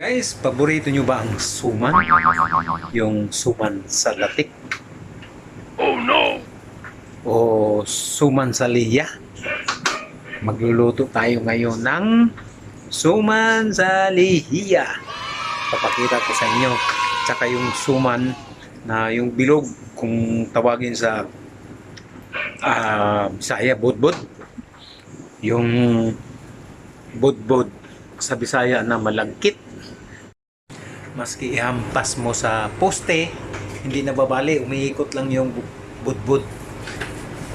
Guys, paborito nyo ba ang suman? Yung suman sa latik? Oh no! O suman sa liya? Magluluto tayo ngayon ng suman sa liya. Papakita ko sa inyo. Tsaka yung suman na yung bilog kung tawagin sa ah Bisaya, budbud. Yung budbud sa Bisaya na malagkit maski ihampas mo sa poste, hindi nababali, umiikot lang yung bu- budbud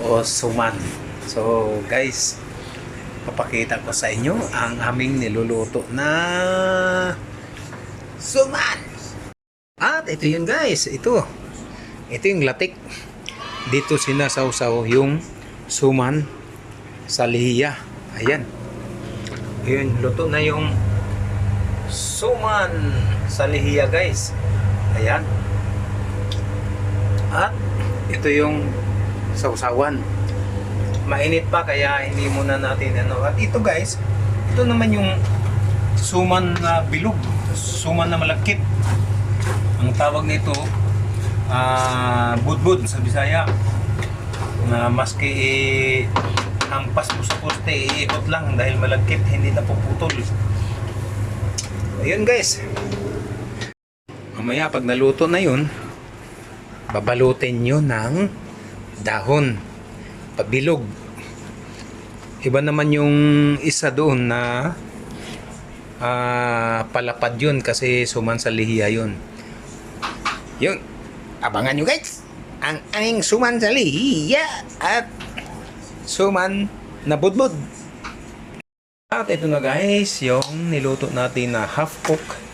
o suman. So guys, papakita ko sa inyo ang aming niluluto na suman. At ito yun guys, ito. Ito yung latik. Dito sinasawsaw yung suman sa lihiya. Ayan. Ayun, luto na yung suman sa lihiya guys. Ayan. At ito yung sausawan. Mainit pa kaya hindi muna natin ano. At ito guys, ito naman yung suman na bilog, suman na malakit. Ang tawag nito ah budbud sa Bisaya. Na maski hampas mo sa poste, iikot lang dahil malagkit, hindi na puputol. Ayun guys. Mamaya pag naluto na yun, babalutin nyo ng dahon. Pabilog. Iba naman yung isa doon na ah, palapad yun kasi suman sa lihiya yun. Yun. Abangan nyo guys. Ang aming suman sa lihiya at suman na budbud. At ito na guys, yung niluto natin na half cook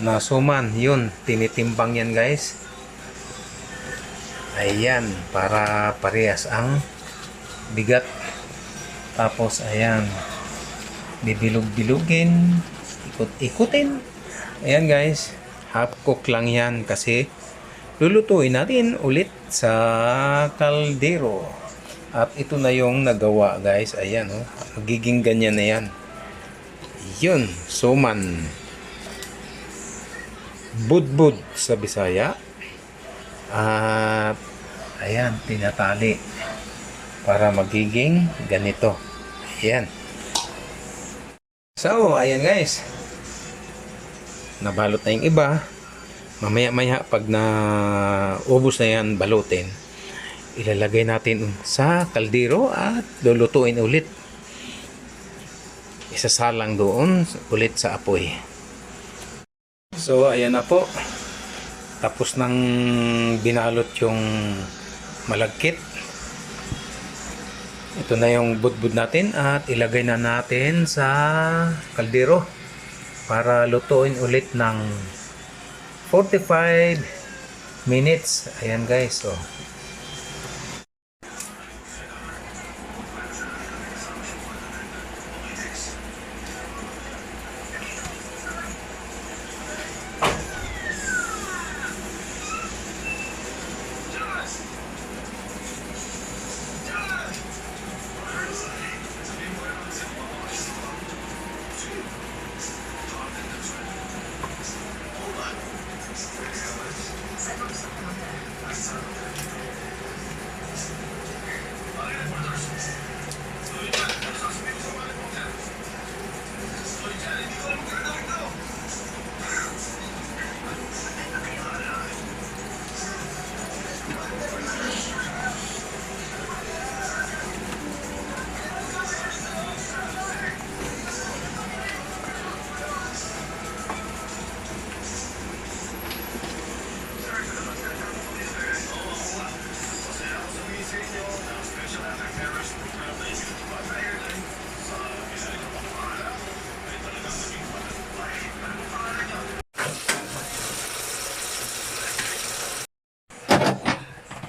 na suman. Yun, tinitimbang yan guys. Ayan, para parehas ang bigat. Tapos ayan, bibilog-bilugin, ikot-ikutin. Ayan guys, half cook lang yan kasi lulutuin natin ulit sa kaldero. At ito na yung nagawa guys. Ayan oh. Magiging ganyan na yan. Yun. Suman. Budbud sa Bisaya. At ayan. Tinatali. Para magiging ganito. Ayan. So, ayan guys. Nabalot na yung iba. Mamaya-maya pag na ubos na yan, balutin ilalagay natin sa kaldero at lulutuin ulit. Isasalang doon ulit sa apoy. So, ayan na po. Tapos nang binalot yung malagkit. Ito na yung budbud natin at ilagay na natin sa kaldero para lutuin ulit ng 45 minutes. Ayan guys. So,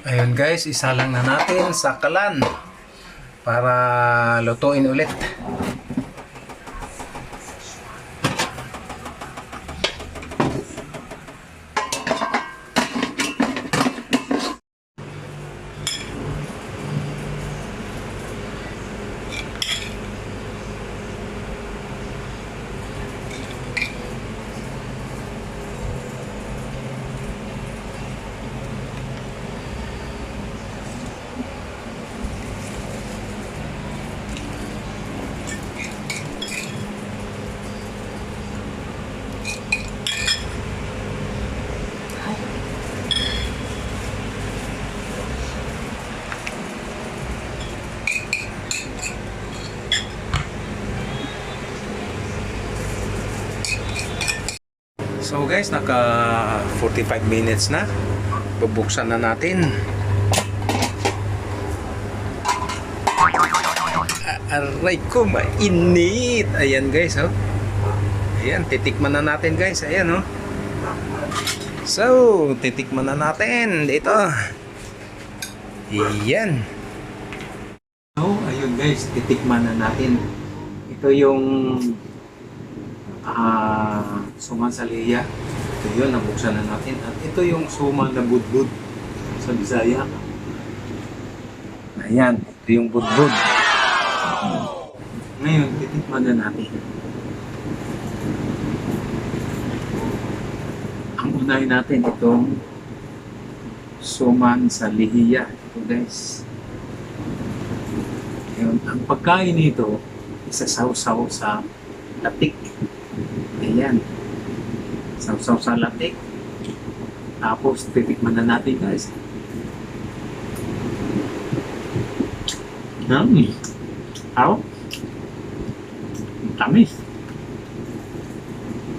Ayun guys, isa lang na natin sa kalan para lutuin ulit. So guys, naka 45 minutes na. Bubuksan na natin. Aray ko, mainit. Ayan guys, oh. Ayan, titikman na natin guys. Ayan, oh. So, titikman na natin. Ito. Ayan. So, ayun guys, titikman na natin. Ito yung ah suman sa liya. Ito yun, nabuksan na natin. At ito yung suman na budbud sa Bisaya. Ayan, ito yung budbud. Ngayon, titikman na natin. Ang unahin natin itong suman sa lihiya. Ito guys. Ngayon, ang pagkain nito, isasaw-saw sa latik. Ayan. Saw-saw sa latik. Tapos, titikman na natin guys. Hmm. Aw. Tamis.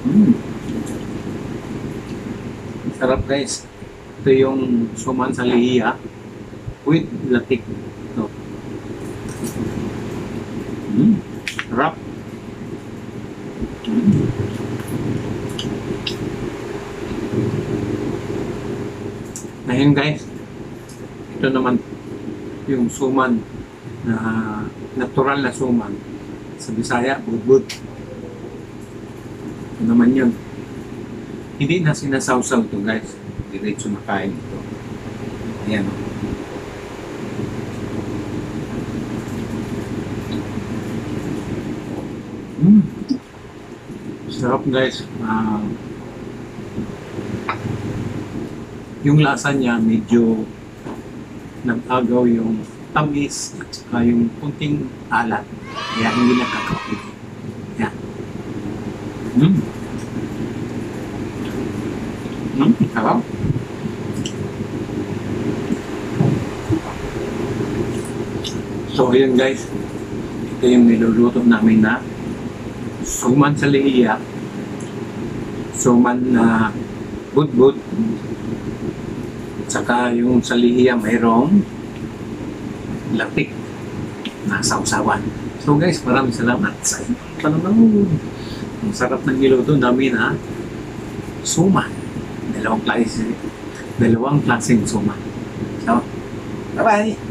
Hmm. Sarap guys. Ito yung suman sa lihiya with latik. Ito. Mm. Sarap. Mm. Ngayon guys, ito naman yung suman na natural na suman sa Bisaya, budbud. Ito naman yun. Hindi na sinasawsaw to guys. Diretso na ito. Ayan. oh. Mm. Sarap guys. Ah, yung lasa niya medyo nag-agaw yung tamis at saka yung kunting alat. Kaya hindi nakakapit. Yan. Mm. Mm, sarap. So, yun guys. Ito yung niluluto namin na suman sa lihiya, suman na budbud, saka yung sa lihiya mayroong latik na sausawan. So guys, maraming salamat sa inyong panonood. Ang sarap ng niluto namin ha. Suman. Dalawang klase. Dalawang klaseng suman. So, bye-bye!